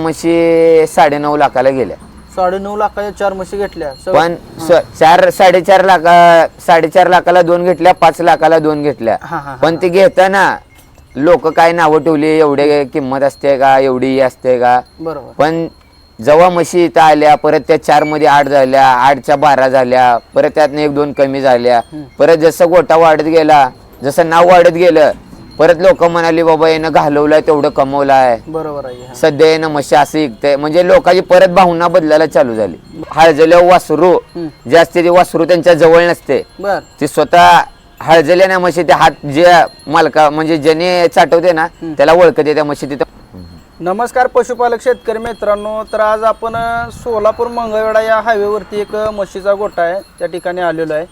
म्हशी साडेनऊ लाखाला गेल्या. साडेनऊ लाखाच्या चार म्हशी घेतल्या. सग- पण स- चार साडेचार लाखा साडेचार लाखाला दोन घेतल्या पाच लाखाला दोन घेतल्या. हा, हा, हा. पण ते घेताना लोक काय नावं ठेवली? एवढे किंमत असते का? एवढी ही असते का? बरोबर. पण जेव्हा म्हशी इथं आल्या परत त्या चारमध्ये आठ झाल्या आठच्या बारा झाल्या परत त्यातनं एक दोन कमी झाल्या. परत जसं गोटा वाढत गेला जसं नाव वाढत गेलं परत लोक म्हणाली बाबा यानं घालवलंय तेवढं कमवलंय. बरोबर आहे हा. सध्या येणं म्हशी असं इकतंय. म्हणजे लोकांची परत भावना बदलायला चालू झाली. हळजल्या वासरू हम्म. जे असते ते वासरू त्यांच्या जवळ नसते. बर. ती स्वतः हळजल्याने म्हशी ते हात जे मालका म्हणजे ज्याने चाटवते ना त्याला ओळखते त्या म्हशी तिथं. नमस्कार पशुपालक शेतकरी मित्रांनो. तर आज आपण अ, सोलापूर मंगळवेढा या हायवेवरती एक अ, म्हशीचा गोठा आहे. त्या ठिकाणी आलेलो आहे.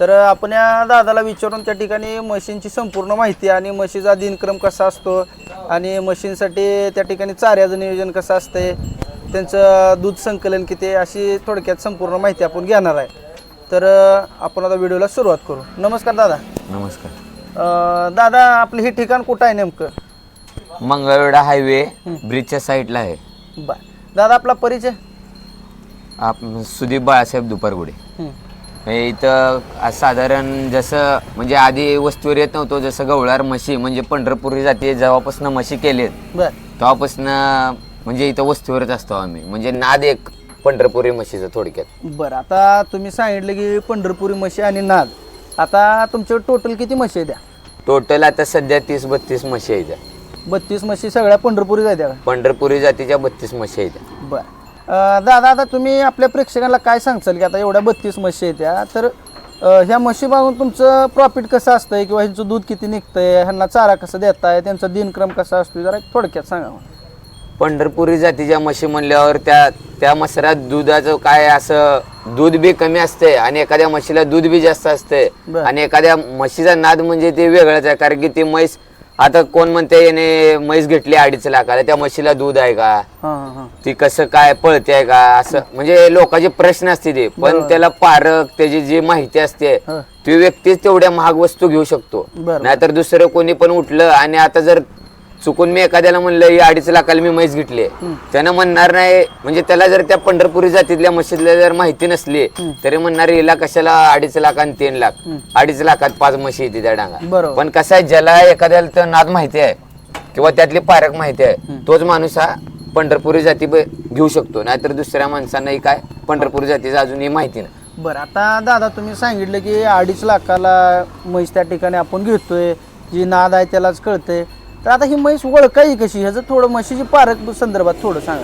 तर आपण या दादाला विचारून त्या ठिकाणी म्हशींची संपूर्ण माहिती आणि म्हशीचा दिनक्रम कसा असतो आणि म्हशींसाठी त्या ठिकाणी चाऱ्याचं नियोजन कसं असते त्यांचं दूध संकलन किती अशी थोडक्यात संपूर्ण माहिती आपण घेणार आहे. तर आपण आता व्हिडिओला सुरुवात करू. नमस्कार दादा. नमस्कार. अ, दादा आपलं हे ठिकाण कुठं आहे नेमकं? मंगळवेढा हायवे ब्रिजच्या साईडला आहे. बर. दादा आपला परिचय? आप सुदीप बाळासाहेब दुपारगुडे. हं. हे इथं आज साधारण जसं म्हणजे आधी वस्तूवर येत नव्हतो जसं गवळार म्हशी म्हणजे पंढरपुरी जाते जेव्हापासून म्हशी केलेत बर. तेव्हापासून म्हणजे इथं वस्तीवरच असतो आम्ही. म्हणजे नाद एक पंढरपुरी म्हशीचं थोडक्यात. बरं आता तुम्ही सांगितलं की पंढरपुरी म्हशी आणि नाद. आता तुमच्याकडे टोटल किती म्हशी आहेत त्या? टोटल आता सध्या तीस बत्तीस म्हशी आहेत बत्तीस म्हशी सगळ्या पंढरपुरी जात्या का? पंढरपुरी जातीच्या बत्तीस म्हशी आहेत बरं. दादा आता तुम्ही आपल्या प्रेक्षकांना काय सांगचाल की आता एवढ्या बत्तीस म्हशी आहेत त्या तर अं, ह्या म्हशी बघून तुमचं प्रॉफिट कसं असतंय किंवा ह्यांचं दूध किती निघतंय ह्यांना चारा कसं देताय त्यांचा दिनक्रम कसा असतो जरा थोडक्यात सांगा मला. पंढरपुरी जातीच्या म्हशी म्हणल्यावर त्या त्या मसरात दुधाचं काय असं दूध बी कमी असते आणि एखाद्या म्हशीला दूध बी जास्त असते बरं. आणि एखाद्या म्हशीचा नाद म्हणजे ते वेगळंच आहे कारण की ती म्हैस आता कोण म्हणते याने म्हैस घेतली अडीच लाखाला त्या म्हशीला दूध आहे का? हां हां हां. ती कसं काय पळते का? असं म्हणजे लोकांचे प्रश्न असते ते. पण त्याला पारक त्याची जी माहिती असते हं. ती व्यक्तीच तेवढ्या महाग वस्तू घेऊ शकतो. बरं. नाहीतर दुसरं कोणी पण उठलं आणि आता जर चुकून मी एखाद्याला म्हणलं ही अडीच लाखाला मी म्हैस घेतली त्यानं म्हणणार नाही म्हणजे त्याला जर त्या पंढरपुरी जातीतल्या म्हशीतल्या जर माहिती नसली तरी म्हणणार हिला कशाला अडीच लाख आणि तीन लाख? अडीच लाखात पाच म्हशी येते त्या डांगा. पण कसं आहे ज्याला एखाद्याला तर नाद माहिती आहे किंवा त्यातली पारक माहिती आहे तोच माणूस हा पंढरपुरी जाती घेऊ शकतो. नाहीतर दुसऱ्या माणसांनाही काय पंढरपुरी जातीचं अजूनही माहिती नाही. बरं आता दादा तुम्ही सांगितलं की अडीच लाखाला म्हैस त्या ठिकाणी आपण घेतोय जी नाद आहे त्यालाच कळतंय. तर आता ही म्हैस ओळखायची कशी? ह्याचं थोडं म्हशीची पारक संदर्भात थोडं सांगा.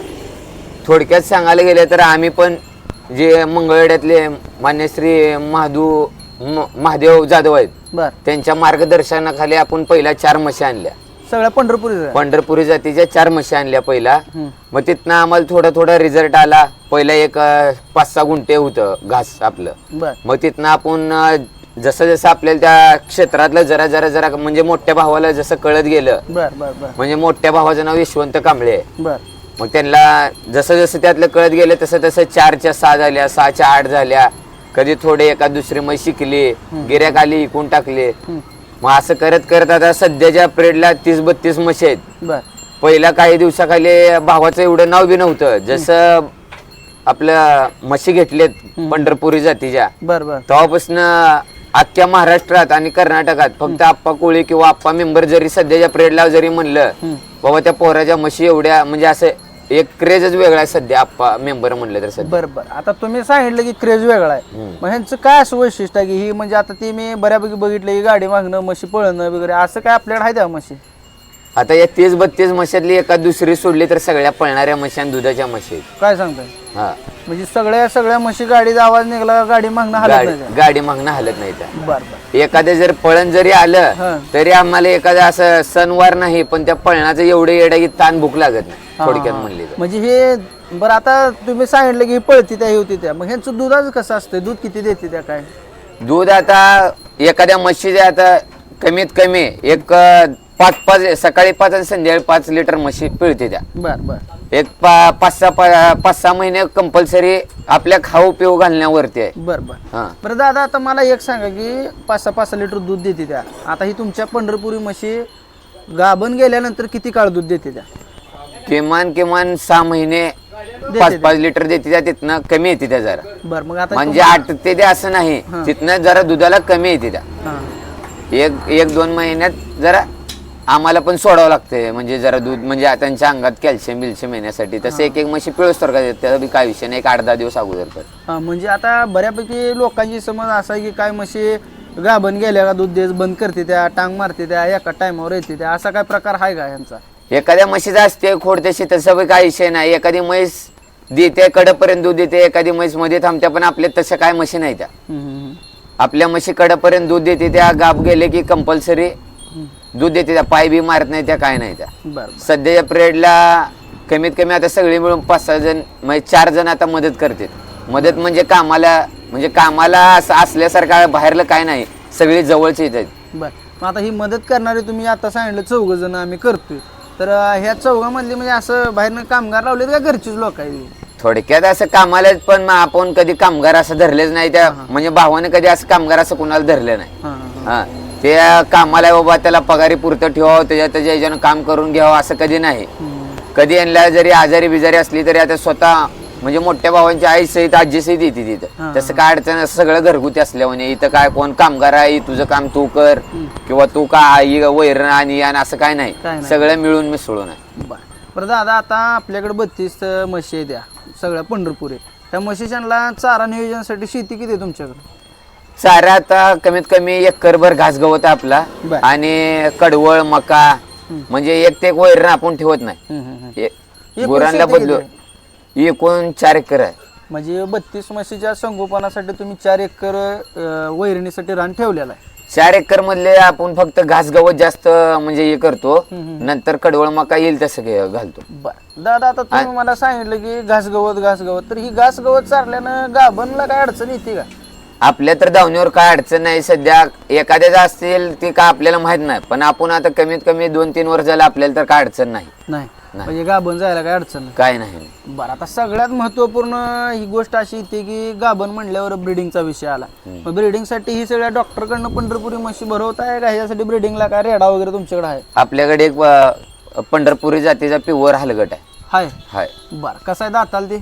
थोडक्यात सांगायला गेले तर आम्ही पण जे मंगळवेड्यातले मान्य श्री महादू म- महादेव जाधव आहेत बर. त्यांच्या मार्गदर्शनाखाली आपण पहिल्या चार म्हशी आणल्या. सगळ्या पंढरपुरी पंढरपुरी जातीच्या चार म्हशी आणल्या पहिला. मग तिथनं आम्हाला थोडा थोडा रिझल्ट आला. पहिला एक पाच सहा गुंठे होतं घास आपलं. बर. मग तिथनं आपण अं, जसं जसं आपल्याला त्या क्षेत्रातलं जरा जरा जरा म्हणजे मोठ्या भावाला जसं कळत गेलं बर बर बर. म्हणजे मोठ्या भावाचं नाव यशवंत कांबळे. आहे बर. मग त्यांना जसं जसं त्यातलं कळत गेलं तसं तसं चारच्या सहा झाल्या सहाच्या आठ झाल्या. कधी थोडे एका दुसरी मग शिकली गिऱ्याक आली इकून टाकले. मग असं करत करत आता सध्याच्या पिरियडला तीस बत्तीस म्हशी आहेत. बर. पहिला काही दिवसाखाली भावाचं एवढं नाव बी नव्हतं. जसं आपलं म्हशी घेतलेत पंढरपुरी जातीच्या. बर बर. तेव्हापासून अख्ख्या महाराष्ट्रात आणि कर्नाटकात फक्त आप्पा कोळी किंवा आप्पा मेंबर जरी सध्याच्या पिरियडला जरी म्हणलं बाबा त्या पोराच्या म्हशी एवढ्या म्हणजे असं एक क्रेजच वेगळा आहे सध्या आप्पा मेंबर म्हणलं तर सध्या. बर बर. आता तुम्ही सांगितलं की क्रेज वेगळा आहे. मग ह्यांचं काय असं वैशिष्ट्य आहे की ही म्हणजे आता ती मी बऱ्यापैकी बघितलं की गाडी मागणं म्हशी पळणं वगैरे असं काय आपल्याकडे आहे त्या म्हशी आता या तीस बत्तीस म्हशातली एका दुसरी सोडली तर सगळ्या पळणाऱ्या म्हशी आणि दुधाच्या म्हशी आहेत. काय सांगताय? हा. म्हणजे सगळ्या सगळ्या म्हशी गाडीचा आवाज निघाला का गाडी मागणं हलत गाडी नाही गाडी मागणं हलत नाही त्या. बर बर. एखादं जर पळण जरी हा. आलं तरी आम्हाला एखादं असं सणवार नाही पण त्या पळणाचं एवढं येडा की ताण भूक लागत नाही थोडक्यात म्हणली तर. म्हणजे हे बरं आता तुम्ही सांगितलं की ही पळती त्या ही होती त्या. मग ह्यांचं दुधाचं कसं असतं दूध किती देते त्या काय? दूध आता एखाद्या म्हशीचे आता कमीत कमी एक अं, पाच पाच सकाळी पाच आणि संध्याकाळी पाच लिटर म्हशी पिळते त्या. बर बर. एक पा पाच सहा पा- पाच सहा महिने कंपल्सरी आपल्या खाऊ पिऊ घालण्यावरती आहे. बर बर. हा. बरं दादा आता मला एक सांगा की पाच सहा पाच सहा लिटर दूध देते त्या. आता ही तुमच्या पंढरपुरी म्हशी गाभण गेल्यानंतर किती काळ दूध देते त्या? किमान किमान सहा महिने पाच पाच लिटर देते त्या तिथनं कमी येते त्या जरा. बर मग आता म्हणजे आठ ते ते असं नाही. तिथनं जरा दुधाला कमी येते त्या. हा. एक एक दोन महिन्यात जरा आम्हाला पण सोडावं लागतंय. म्हणजे जरा दूध म्हणजे त्यांच्या अंगात कॅल्शियम बिल्शियम येण्यासाठी. तसं एक एक म्हशी पिळस तर त्याचा बी काय विषय नाही. एक आठ दहा दिवस अगोदर तर. हा, म्हणजे आता बऱ्यापैकी लोकांची समज असा आहे की काय म्हशी गाभण गेल्या का दूध देस बंद करते त्या टांग मारते त्या एका टायमावर येते त्या. असा काय प्रकार आहे का यांचा? एखाद्या म्हशीचा असते खोडतेशी तसं बी काय विषय नाही. एखादी म्हैस देते कडपर्यंत दूध देते. एखादी म्हैसमध्ये थांबते पण आपल्या तशा काय म्हशी नाही त्या. हम्म, हम्म, आपल्या म्हशी कडपर्यंत दूध देते त्या गाप गेले की कंपल्सरी दूध देते त्या पाय बी मारत नाही त्या काय नाही त्या. बर बर. सध्याच्या पिरियडला कमीत कमी आता सगळे मिळून पाच सहा जण म्हणजे चार जण आता मदत करतात. मदत म्हणजे कामाला म्हणजे कामाला असं असल्यासारखं बाहेरलं काय नाही. सगळे जवळचे येतात बर. मग आता ही मदत करणारे तुम्ही आता सांगितलं चौघ जण आम्ही करतोय. तर अं, ह्या चौघामधले म्हणजे असं बाहेरनं कामगार लावलेत का घरचीच लोक आहेत? थोडक्यात असं कामाला पण मग आपण कधी कामगार असं धरलेच नाही त्या. म्हणजे भावाने कधी असं कामगार असं कुणाला धरलं नाही. हा, हा, हा. ते कामाला बाबा त्याला पगारी पुरतं ठेवावं त्याच्या त्याच्या ह्याच्यानं काम करून घ्यावं असं कधी नाही. कधी यांना जरी आजारी बिजारी असली तरी आता स्वतः म्हणजे मोठ्या भावांच्या आई सहित आजी सहित येते. तिथं. तसं काय अडचण सगळं घरगुती असल्यामुळे इथं काय कोण कामगार आहे तुझं काम तू कर किंवा तू का आई वैरण आणि असं काय नाही. सगळं मिळून मिसळून आहे. बर. दादा आता आपल्याकडे बत्तीस म्हशी त्या सगळ्या पंढरपूर आहे त्या म्हशीच्या चारा नियोजनासाठी शेती किती आहे तुमच्याकडे? चारा आता कमीत कमी एकरभर घास गवत आपला. बर. आणि कडवळ मका म्हणजे एक ते एक वैरण आपण ठेवत नाही. एकूण गुरांना शेती बदलू एकूण चार एकर आहे. म्हणजे बत्तीस म्हशीच्या संगोपनासाठी तुम्ही चार एकर अं, वैरणीसाठी रान ठेवलेलं आहे. चार एकर मधले आपण फक्त घास गवत जास्त म्हणजे हे करतो. नंतर कडवळ मका येईल तसं घे- घालतो. बर. दादा आता तुम्ही मला सांगितलं की घास गवत घास गवत. तर ही घास गवत चारल्यानं गाभणला काय अडचण येते का? आपल्या तर दावणीवर काय अडचण नाही. सध्या एखाद्याचा असतील ती काय आपल्याला माहीत नाही. पण आपण आता कमीत कमी दोन तीन वर्ष झालं आपल्याला तर काय अडचण नाही. नाही. म्हणजे गाभण जायला काय अडचण नाही. काय नाही. बरं आता सगळ्यात महत्त्वपूर्ण ही गोष्ट अशी येते की गाभण म्हणल्यावर ब्रिडिंगचा विषय आला. मग ब्रिडिंगसाठी ही सगळ्या डॉक्टरकडनं पंढरपुरी म्हशी भरवत आहे का? ह्यासाठी ब्रिडिंगला काय रेडा वगैरे तुमच्याकडे आहे? आपल्याकडे एक अं, पंढरपुरी जातीचा प्युअर हलगट आहे. हाय. हाय. बरं कसं आहे दाताल ते?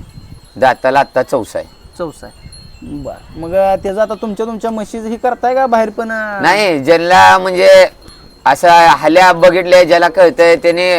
दाताला आत्ता चौसा आहे. चौसा आहे. बरं. मग त्याचं आता तुमच्या तुमच्या म्हशीच ही करताय का बाहेर पण नाही ज्यांना म्हणजे असं हल्या बघितलंय ज्याला कळतंय त्याने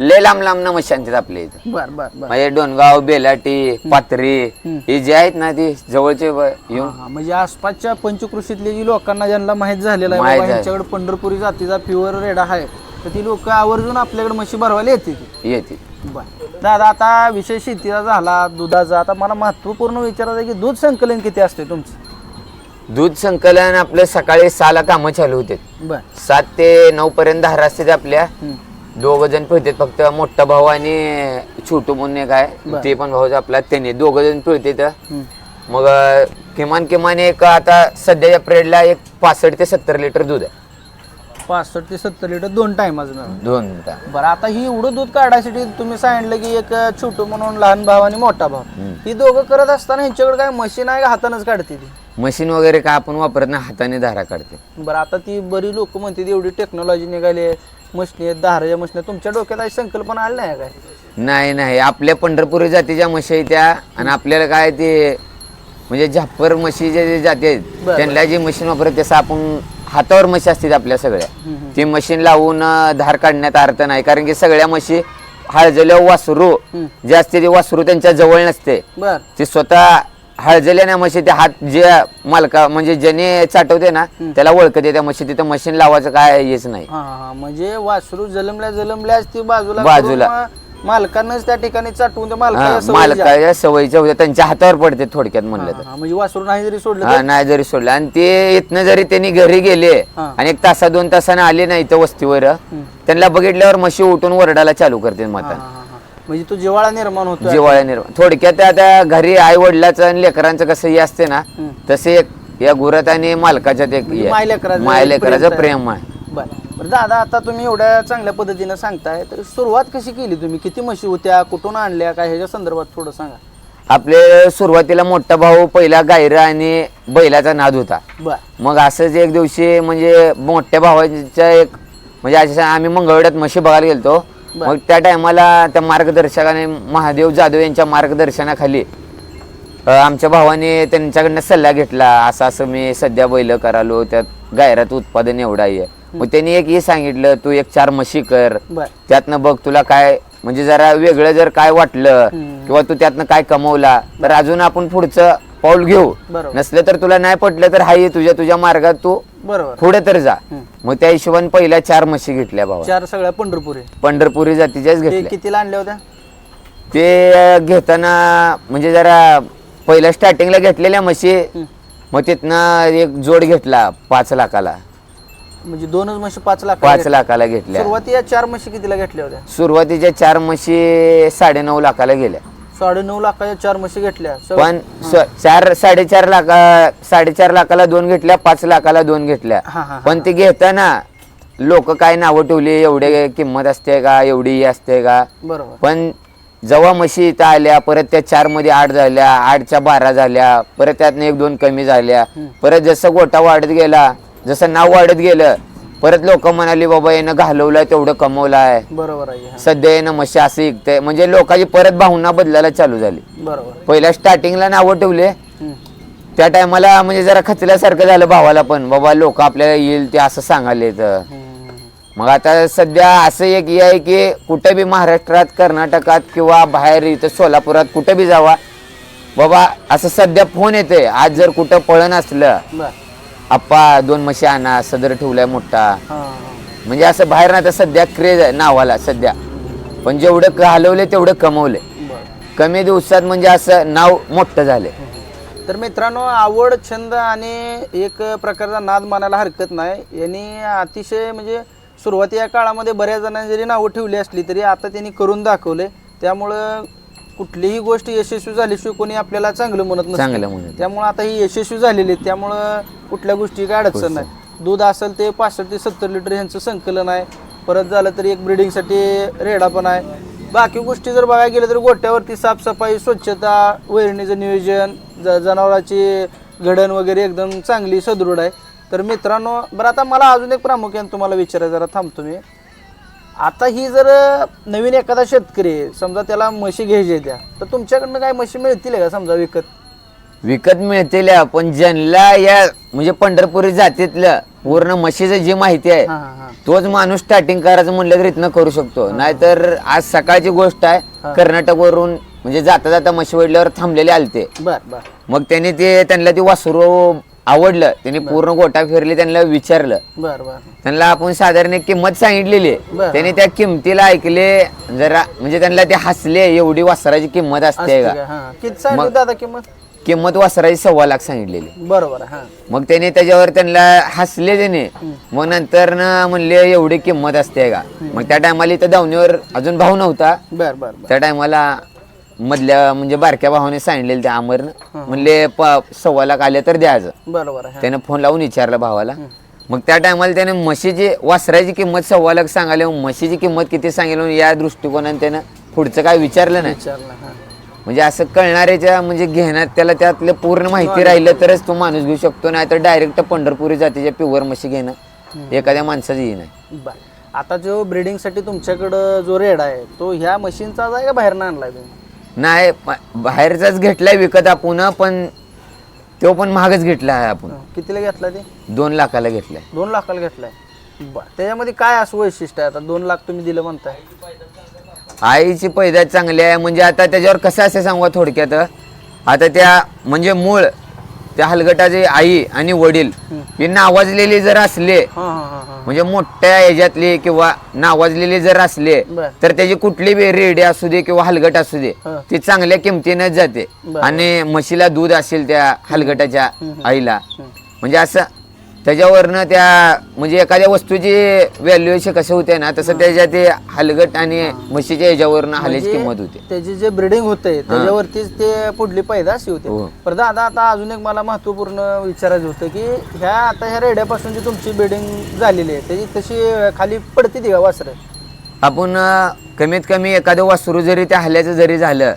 लय लांब लांब न म्हशी आणतात आपल्या इथं. बरं बरं बरं. म्हणजे डोनगाव बेलाटी पाथरी हे जे आहेत ना ती जवळचे ब- येऊन हा, म्हणजे आसपासच्या पंचकृषीतले जी लोकांना ज्यांना माहीत झालेलं आहे माहीत बाबा आहे. यांच्याकडे पंढरपुरी जातीचा प्युअर रेडा आहे. तर ती लोक आवर्जून आपल्याकडे म्हशी भरवायला येते ती येते बरं. दादा आता विषय शेतीचा झाला दुधाचा. आता मला महत्त्वपूर्ण विचारायचं आहे की दूध संकलन किती असते तुमचं? दूध संकलन आपलं सकाळी सहाला कामं चालू होते बर. सात ते नऊ पर्यंत धारा असते आपल्या. दोघ जण पिळतात. फक्त मोठा भाऊ आणि छोटू म्हणून एक आहे. ते पण भाऊ आपला. त्याने दोघ जण पिळतात. हम्म. मग अं, किमान किमान एक आता सध्याच्या पिरियडला एक पासष्ट ते सत्तर लिटर दूध आहे. पासष्ट ते सत्तर लिटर दोन टायमाचं मिळून दोन बरं आता ही एवढं दूध काढायसाठी तुम्ही सांगितलं की एक छोटू म्हणून लहान भाव आणि मोठा भाव. ही दोघं करत असताना ह्यांच्याकडे काय मशीन आहे का हातानच काढते ती? मशीन वगैरे काय आपण वापरत नाही हाताने धारा काढते. बरं आता ती बरी लोक म्हणते एवढी टेक्नॉलॉजी निघाली आहे. मशनी आहेत धाराच्या मशनी तुमच्या डोक्यात अशी संकल्पना आली नाही काय? नाही नाही. आपल्या पंढरपुरी जातीच्या म्हशी आहेत त्या आणि आपल्याला काय ते म्हणजे झापर म्हशी जे जे जाती आहेत बरं. त्यांना जी मशीन वापरत तसं आपण हातावर म्हशी असतात आपल्या सगळ्या. ती मशीन लावून धार काढण्यात अर्थ नाही. कारण की सगळ्या म्हशी हळजल्या वासरू. जे असते ते वासरू त्यांच्या जवळ नसते. ते स्वतः हळजल्याने म्हशी ते हात जे मालका म्हणजे ज्याने चाटवते ना त्याला ओळखते त्या म्हशी तिथं मशीन लावायचं काय हेच नाही. म्हणजे वासरू जलमल्या जलमल्याच ती बाजूला बाजूला. मालकांनाच त्या ठिकाणी त्या मालकाच्या सवयी मालकाच्या सवयीच्या होत्या त्यांच्या हातावर पडते थोडक्यात म्हणलं तर. हा, म्हणजे वासरू नाही जरी सोडलं हा नाही जरी सोडलं. आणि ते इथनं जरी त्यांनी घरी गेले हा. आणि एक तासा दोन तासाने आले नाही तर वस्तीवर त्यांना बघितल्यावर म्हशी उठून वरडाला चालू करते हा, माता हा, हा. म्हणजे तो जिवाळा निर्माण होतो जिवाळ्या निर्माण. थोडक्यात आता घरी आई वडिलाचं आणि लेकरांचं कसं हे असते ना तसे एक या गुरात आणि मालकाच्यात एक हे आहे. मायलेकराचं मायलेकराचं प्रेम प्रेम आहे. बरं. बरं दादा आता तुम्ही एवढ्या चांगल्या पद्धतीनं सांगताय तर सुरुवात कशी केली तुम्ही? किती म्हशी होत्या? कुठून आणल्या? काय ह्याच्या संदर्भात थोडं सांगा. आपले सुरुवातीला मोठा भाऊ पहिला गायरा आणि बैलाचा नाद होता. बर. मग असंच एक दिवशी म्हणजे मोठ्या भावाच्या एक म्हणजे अशा आम्ही मंगळवाड्यात म्हशी बघायला गेलतो. मग त्या टायमाला त्या मार्गदर्शकाने महादेव जाधव यांच्या मार्गदर्शनाखाली अ, आमच्या भावाने त्यांच्याकडनं सल्ला घेतला असं असं मी सध्या बैल करालो त्यात गायरात उत्पादन एवढं आहे. मग त्यांनी एक हे सांगितलं तू एक चार म्हशी कर. बर. त्यातनं बघ तुला काय म्हणजे जरा वेगळं जर काय वाटलं. किंवा तू त्यातनं काय कमवला तर अजून आपण पुढचं पाऊल घेऊ. बरोबर. नसलं तर तुला नाही पटलं तर हाय तुझ्या तुझ्या मार्गात तू बरोबर. पुढे तर जा. मग त्या हिशोबाने पहिल्या चार म्हशी घेतल्या भावा. चार सगळ्या पंढरपुरी. पंढरपुरी जातीच्याच ते घेतल्या. कितीला आणल्या होत्या? ते घेताना म्हणजे जरा पहिल्या स्टार्टिंगला घेतलेल्या म्हशी. मग तिथनं एक जोड घेतला पाच लाखाला. म्हणजे दोनच म्हशी पाच लाख पाच लाखाला घेतल्या. सुरुवाती या चार म्हशी कितीला घेतल्या होत्या? सुरुवातीच्या चार म्हशी साडेनऊ लाखाला गेल्या. साडे नऊ लाखाच्या चार म्हशी घेतल्या. सगळं- पण स- चार साडेचार लाख साडेचार लाखाला दोन घेतल्या पाच लाखाला दोन घेतल्या. हा, हा, हा. पण ते घेताना लोक काय नावं ठेवली? एवढे किंमत असते का? एवढी ही असते का? बरोबर. पण जेव्हा म्हशी इथं आल्या परत त्या चारमध्ये आठ झाल्या आठच्या बारा झाल्या परत त्यातनं एक दोन कमी झाल्या. परत जसं गोटा वाढत गेला जसं नाव वाढत गेलं परत लोक म्हणाली बाबा यानं घालवलं तेवढं कमवलाय. बरोबर आहे हा. सध्या यानं म्हशी असं ऐकतंय म्हणजे लोकांची परत भावना बदलायला चालू झाली. बरोबर. पहिल्या स्टार्टिंगला नावं ठेवले. हम्म. त्या टायमाला म्हणजे जरा खचल्यासारखं झालं भावाला पण. बाबा लोक आपल्याला येईल ते असं सांगाले तर हम्म. मग आता सध्या असं एक हे आहे की कुठे बी महाराष्ट्रात कर्नाटकात किंवा बाहेर इथं सोलापुरात कुठे बी जावा. बाबा असं सध्या फोन येते आज जर कुठं पळण असलं बर. आप्पा दोन म्हशी आणा सदर ठेवलाय मोठा. म्हणजे असं बाहेर ना आता सध्या क्रेज आहे नावाला सध्या. पण जेवढं घालवले तेवढं कमवले कमी दिवसात म्हणजे असं नाव मोठं झाले तर मित्रांनो आवड छंद आणि एक प्रकारचा नाद मानायला हरकत नाही. यांनी अतिशय म्हणजे सुरुवाती या काळामध्ये बऱ्याच जणांनी जरी नावं ठेवली असली तरी आता त्यांनी करून दाखवले त्यामुळं कुठलीही गोष्ट यशस्वी झाल्याशिवाय कोणी आपल्याला चांगलं म्हणत चांगलं म्हणत त्यामुळं आता ही यशस्वी झालेली आहे त्यामुळं कुठल्या गोष्टी काय अडचण नाही. दूध असेल ते पासष्ट ते सत्तर लिटर ह्यांचं संकलन आहे. परत झालं तर एक ब्रिडिंगसाठी रेडा पण आहे. बाकी गोष्टी जर बघायला गेलं तर गोट्यावरती साफसफाई स्वच्छता वैरणीचं नियोजन ज जनावराची घडण वगैरे एकदम चांगली सदृढ आहे. तर मित्रांनो बरं आता मला अजून एक प्रामुख्याने तुम्हाला विचारायचं जरा थांबतो मी. आता ही जर नवीन एखादा शेतकरी आहे, समजा त्याला म्हशी घ्यायच्या त्या तर तुमच्याकडनं काय म्हशी मिळतील का समजा विकत? विकत मिळतील पण ज्यांना या म्हणजे पंढरपुरी जातीतलं पूर्ण म्हशीचं जी माहिती आहे हा हा हा. तोच माणूस स्टार्टिंग करायचं म्हणलं तर इथनं करू शकतो. नाहीतर आज सकाळची गोष्ट आहे कर्नाटकवरून म्हणजे जाता जाता म्हशी वडल्यावर थांबलेले आलते. बर बर. मग त्यांनी ते त्यांना ते वासरू आवडलं त्यांनी पूर्ण गोटा फिरली त्यांना विचारलं. बर बर. त्यांना आपण साधारण एक किंमत सांगितलेली बरं. त्यांनी त्या किमतीला ऐकले जरा म्हणजे त्यांना ते हसले एवढी वासराची किंमत असते का? का? हा. किती सांगितलं दादा किंमत? किंमत वासराची सव्वा लाख सांगितलेली. बरोबर हा. मग त्याने त्याच्यावर त्यांना हसले त्याने. मग नंतर ना म्हणले एवढी किंमत असते का? मग त्या टायमाला इथं दावणीवर अजून भाव नव्हता. बर बर बर. त्या टायमाला मधल्या म्हणजे बारक्या भावाने सांगितलेलं त्या अमरनं म्हणले प- सव्वा लाख आले तर द्यायचं बरोबर आहे. त्यानं फोन लावून विचारलं भावाला. मग त्या टायमाला त्याने म्हशीची वासराची किंमत सव्वा लाख सांगाले मग म्हशीची किंमत किती सांगेल म्हणून या दृष्टिकोनाने त्यानं पुढचं काय विचारलं नाही. विचारलं हा. म्हणजे असं कळणाऱ्याच्या म्हणजे घेण्यात त्याला त्यातलं पूर्ण माहिती राहिलं तरच तो माणूस घेऊ शकतो नाही तर डायरेक्ट पंढरपुरी जातीच्या प्युअर म्हशी घेणं एखाद्या माणसाचं बर. आता जो ब्रिडिंगसाठी तुमच्याकडं जो रेड आहे तो ह्या मशीनचा आहे का बाहेर आणलाय तुम्ही? नाही बाहेरचाच घेतलाय विकत आपण पण तो पण महागच घेतला आहे आपण. कितीला घेतला ते? दोन लाखाला घेतलाय. दोन लाखाला घेतलाय. बर त्याच्यामध्ये काय असं वैशिष्ट्य आहे? आता दोन लाख तुम्ही दिलं म्हणताय. आईची पैदास चांगली आहे म्हणजे आता त्याच्यावर कसं असे सांगू थोडक्यात? आता त्या म्हणजे मूळ त्या हलगटाचे आई आणि वडील ही नावाजलेली जर असले हा हा हा हा म्हणजे मोठ्या ह्याच्यातले किंवा नावाजलेले जर असले बर. तर त्याची कुठली बी रेडी असू दे किंवा हलगट असू दे हा. ती चांगल्या किमतीनंच जाते. आणि म्हशीला दूध असेल त्या हलगटाच्या आईला म्हणजे असं त्याच्यावरनं त्या म्हणजे एखाद्या वस्तूची व्हॅल्युएशन कसं होते ना तसं त्याच्या ते हलगट आणि म्हशीच्या ह्याच्यावरनं हालेची किंमत होते. त्याची जे ब्रिडिंग होते त्याच्यावरतीच ते पुढली पैदास होते. हो. पण दादा आता अजून एक मला महत्त्वपूर्ण विचारायचं होतं की ह्या आता ह्या रेड्यापासून जी तुमची ब्रिडिंग झालेली आहे त्याची तशी खाली पडते ती का वासर? आपण अं, कमीत कमी एखादं वासरू जरी त्या हल्याचं जरी झालं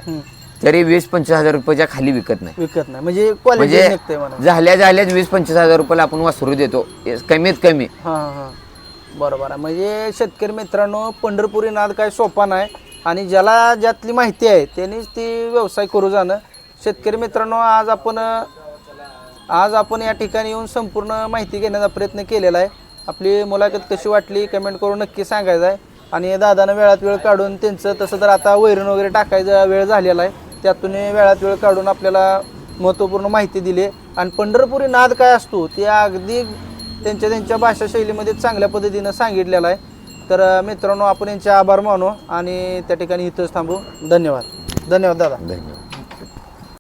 तरी वीस पंचवीस हजार रुपयाच्या खाली विकत नाही. विकत नाही. म्हणजे क्वालिटी म्हणजे झाल्या झाल्याच वीस पंचवीस हजार रुपयाला आपण वासरू देतो. कमीत कमी. हा हा. हा बरोबर आहे. म्हणजे शेतकरी मित्रांनो पंढरपुरी नाद काय सोपा नाही. आणि ज्याला ज्यातली माहिती आहे त्यांनीच ती व्यवसाय करू जाणं. शेतकरी मित्रांनो आज आपण आज आपण या ठिकाणी येऊन संपूर्ण माहिती घेण्याचा प्रयत्न केलेला आहे. आपली मुलाखत कशी वाटली कमेंट करून नक्की सांगायचं आहे. आणि दादानं वेळात वेळ काढून त्यांचं तसं तर आता वैरण वगैरे टाकायचा वेळ झालेला आहे. त्यातून वेळात वेळ काढून आपल्याला महत्त्वपूर्ण माहिती दिली. आहे. आणि पंढरपुरी नाद काय असतो ते अगदी त्यांच्या त्यांच्या भाषा शैलीमध्ये चांगल्या पद्धतीनं सांगितलेलं आहे. तर मित्रांनो आपण यांचे आभार मानू आणि त्या ठिकाणी इथंच थांबू. धन्यवाद. धन्यवाद दादा. धन्यवाद.